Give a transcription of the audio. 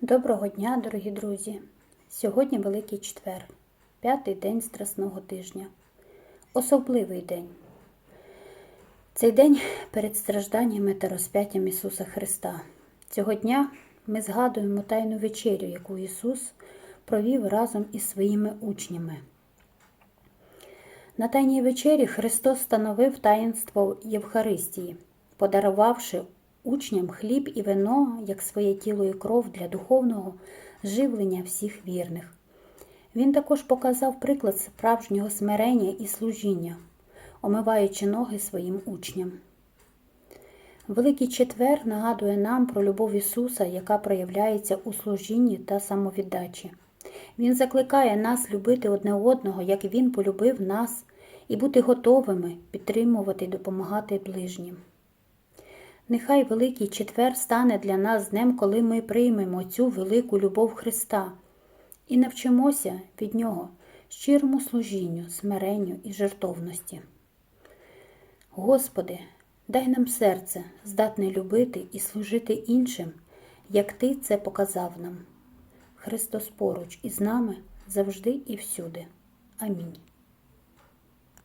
Доброго дня, дорогі друзі! Сьогодні Великий Четвер, п'ятий день Страсного тижня. Особливий день. Цей день перед стражданнями та розп'яттям Ісуса Христа. Цього дня ми згадуємо Тайну вечерю, яку Ісус провів разом із своїми учнями. На Тайній вечері Христос становив таїнство Євхаристії, подарувавши учням хліб і вино як своє тіло і кров для духовного живлення всіх вірних. Він також показав приклад справжнього смирення і служіння, омиваючи ноги своїм учням. Великий четвер нагадує нам про любов Ісуса, яка проявляється у служінні та самовіддачі. Він закликає нас любити одне одного, як Він полюбив нас, і бути готовими підтримувати і допомагати ближнім. Нехай Великий Четвер стане для нас днем, коли ми приймемо цю велику любов Христа і навчимося від Нього щирому служінню, смиренню і жертовності. Господи, дай нам серце, здатне любити і служити іншим, як Ти це показав нам. Христос поруч із нами завжди і всюди. Амінь.